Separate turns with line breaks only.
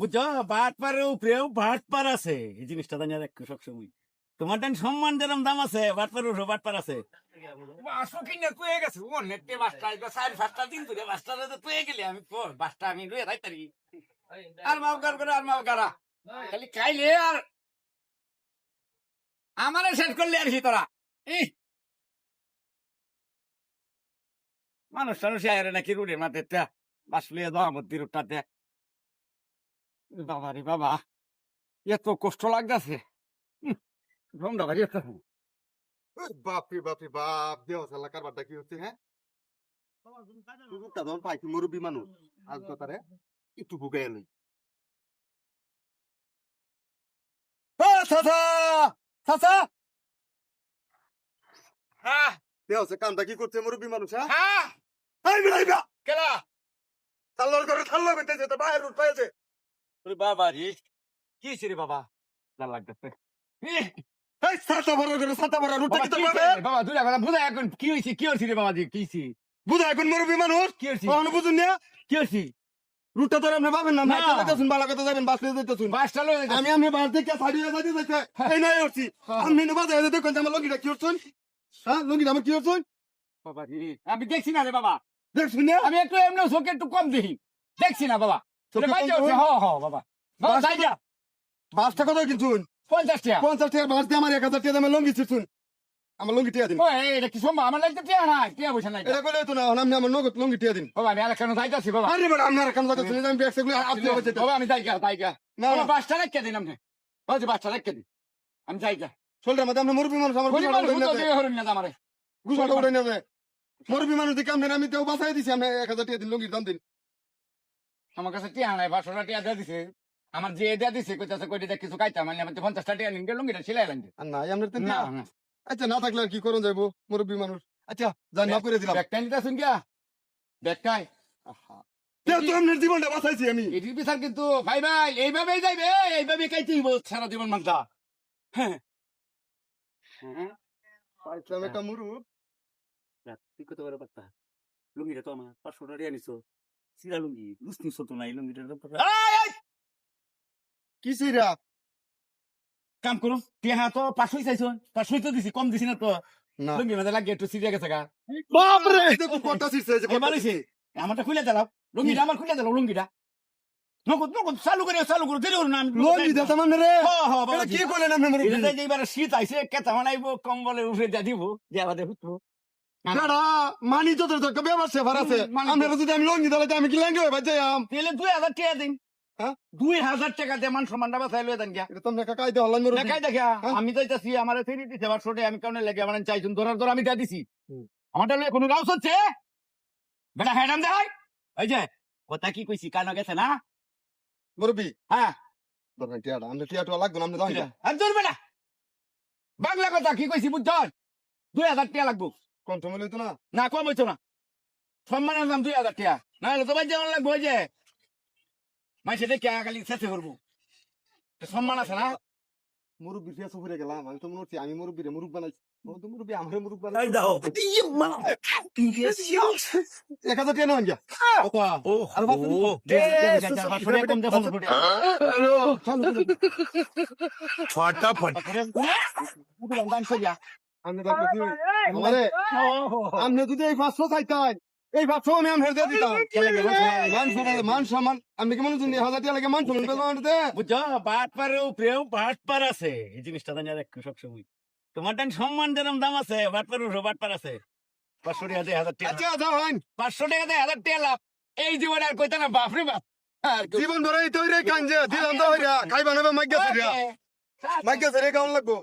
বুঝছ? বাট পারের উপরেও আছে। এই জিনিসটা জানি রাখো সবসময়। তোমার টাইম সম্মান যেরকম দাম আছে বাট পার উপরে আছে। আসো কিনে তুই গেছে। ও বাসটা সাড়ে পাঁচটা দিন ধরে বাসটা তুই গেলি আমি বাসটা আমি লুয়ে রাই আর মাও কার করে আর মাও কারা খালি খাইলে আর আমারে শেষ করলে আর কি তোরা। মানুষ টানুষ নাকি রুডের মাঠে বাস লিয়ে দাও আমার রুটটাতে। বাবা রে বাবা এত কষ্ট লাগতেছে। রমটা বাড়ি
বাপরে বাপরে বাপ দেহ সালা কারবারটা কি হচ্ছে হ্যাঁ? ধর পাইছি মুরব্বী মানুষ। আজ কথারে একটু ভুগে এলি। চাচা চাচা!
হ্যাঁ?
কামটা কি করছে মুরব্বী মানুষ হ্যাঁ?
হ্যাঁ? কেলা?
থাল্লার করে থাল্লা বেঁধেছে তো বাইরে উঠ পাইছে
ওরে বাবা রে কি রে বাবা? না লাগতেছে
এই সাতা বড় করে সাতা বড় রুটে
বাবা
কি?
বাবা দুই কথা বুঝা এখন কি হয়েছে কি হয়েছে রে বাবা জি কি হয়েছে
বুঝা এখন মুরব্বী মানুষ?
কি হয়েছে
কখনো বুঝুন না?
কি
রুটটা তো আপনি পাবেন না বালা কথা যাবেন বাস
বাসটা লয়ে
আমি আমি বাস ছাড়িয়ে যাইতে যাইতে এই নাই উঠছি আমি নে বাজারে যাইতে কোন আমার লঙ্গিটা কি হ্যাঁ লঙ্গিটা আমার কি
বাবা রে আমি দেখছি না রে বাবা।
দেখছুন না?
আমি একটু এমনি চোখে একটু কম দেখি। দেখছি না বাবা।
বাসটা কত কিনছুন
পঞ্চাশ টাকা।
পঞ্চাশ টাকার বাস দিয়ে আমার এক হাজার টাকা দামে লঙ্গি ছিড়ছুন আমার লঙ্গি টিয়া দিন।
ও এই, এটা কি সম্ভব? আমার লাগতে টিয়া নাই টিয়া বসে নাই।
এটা করলে তো না আপনি আমার নগদ লঙ্গি টিয়া দিন।
বাবা আমি আর কেন যাইতাছি বাবা।
আরে বেটা আপনার কাম কথা শুনে আমি ব্যাগ সেগুলো আপনি হবে যেটা
বাবা আমি যাই গা যাই গা
না।
বাবা বাসটা রেখে দিন আপনি। বলছি বাসটা রেখে দিন। আমি যাই গা
শোল্ডার মধ্যে আপনি মুরব্বী মানুষ আমার দিকে আমি বাসায় দিছি আমি এক হাজার টাকা দিন লঙ্গির দাম দিন।
আমার কাছে টিয়া নাই পাঁচশোটা টিয়া দিয়ে দিছে। আমার যে দেয়া দিছে কইতাছে কইটা কিছু খাইতাম? মানে আমার পঞ্চাশটা টিয়া নিন লুঙ্গিটা সিলাই লাগবে
আর না তো
না
আচ্ছা না থাকলে আর কি করুন যাইবো? মুরব্বী মানুষ। আচ্ছা যান না করে দিলাম।
ব্যাগটা নিতে শুন গিয়া ব্যাগটাই
জীবনটা বাঁচাইছি আমি।
এটির বিচার কিন্তু ভাই ভাই এইভাবেই যাইবে এইভাবে খাইতেই সারা জীবন মানটা। হ্যাঁ। হ্যাঁ।
পাইছিলাম একটা মুরুব।
তুই কত বড় পাত্তা লুঙ্গিটা তো আমার পাঁচশো টাকা নিছো। সিরা লুঙ্গি লুস নিছো তো নাই
কি সিরা?
কাম করো টিয়া তো পাঁচশোই চাইছো পাঁচশোই তো দিছি কম দিছি না তো। লুঙ্গি মাঝে লাগে একটু সিরিয়া গেছে গা।
বাপরে! দেখো কত সিরছে
এবার হইছে আমারটা খুলে দিলাম লুঙ্গিটা আমার খুলে দিলাম লুঙ্গিটা। নগদ নগদ চালু করে চালু করে দেরি না আমি
লঙ্গি মানে রে! কি আপনি
এটা যে এবারে শীত আইছে কেতা বানাইবো কম্বলের উপরে দিয়ে দিব দিয়ে আবার হুতবো।
মানি তো তো একটা ব্যবহার সেবার আছে।
মানি।
আমরা যদি আমি লঙ্গি দিলে আমি কি লেঙ্গে হয়ে বাজে আম
তাহলে দুই হাজার টাকা দিন।
হ্যাঁ?
দুই হাজার টাকা দিয়ে মান সম্মানটা বাঁচাই লয়ে দেন গিয়া।
তোমরা কাকাই দে হল্লান মুরব্বী
দেখাই দেখা
হ্যাঁ?
আমি তো চাইছি আমার ফেরি দিতে আমি কারণে লেগে আমার চাইছুন ধরার ধর আমি দিয়ে দিছি।
হুম।
আমারটা লয়ে কোনো গাউস হচ্ছে? বেটা হ্যাডাম দেয় ওই যে কথা কি কইছি কানো গেছে না?
মুরব্বী।
হ্যাঁ।
ধরেন টিয়াটা আমরা টিয়াটা লাগবে না আমরা দাম
একজন বেটা বাংলা কথা কি কইছি বুঝছ দুই হাজার টাকা লাগবো।
কণ্ঠ মিলে তো না
না কম হইতো না সম্মানের দাম দুই হাজার টাকা না হলে তোমার যেমন লাগবো ওই যে মাই সেটা কে খালি শেষে করব সম্মান আছে না
মুরব্বী ফিয়া সফরে গেলাম আমি তো মনে হচ্ছে আমি মুরব্বী রে মুরুব বানাইছি ও তো মুরব্বী আমার মুরুব বানাই
দাও
এক হাজার টাকা নেওয়া যা আর বাপ আমি দেখতেছি আমারে আপনি যদি এই পাঁচশো চাইতেন এই পাঁচশো আমি আমি হেরতে দিতাম। মান সম্মান মান আপনি কি মনে হাজার টাকা লাগে মান সম্মান পেলাম
বুঝছ বাট পারে উপরেও বাট পার আছে। এই জিনিসটা জানি রাখো সবসময়। তোমার সম্মান যেরকম দাম আছে বাট পার বাট পার আছে। পাঁচশো টাকা দিয়ে হাজার টাকা।
আচ্ছা
পাঁচশো টাকা দিয়ে হাজার টাকা লাভ। এই জীবনে আর কইতা না বাপরে বাপ। আর
জীবন ভরে তৈরি কাঞ্জে দিলাম তো হইরা খাইবা নেবে মাইগা মাইগা ধরে কেমন লাগবো?